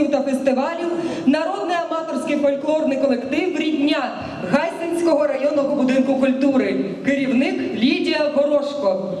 конкурсів та фестивалів народний аматорський фольклорний колектив Рідня Гайсинського районного будинку культури. Керівник Лідія Горошко.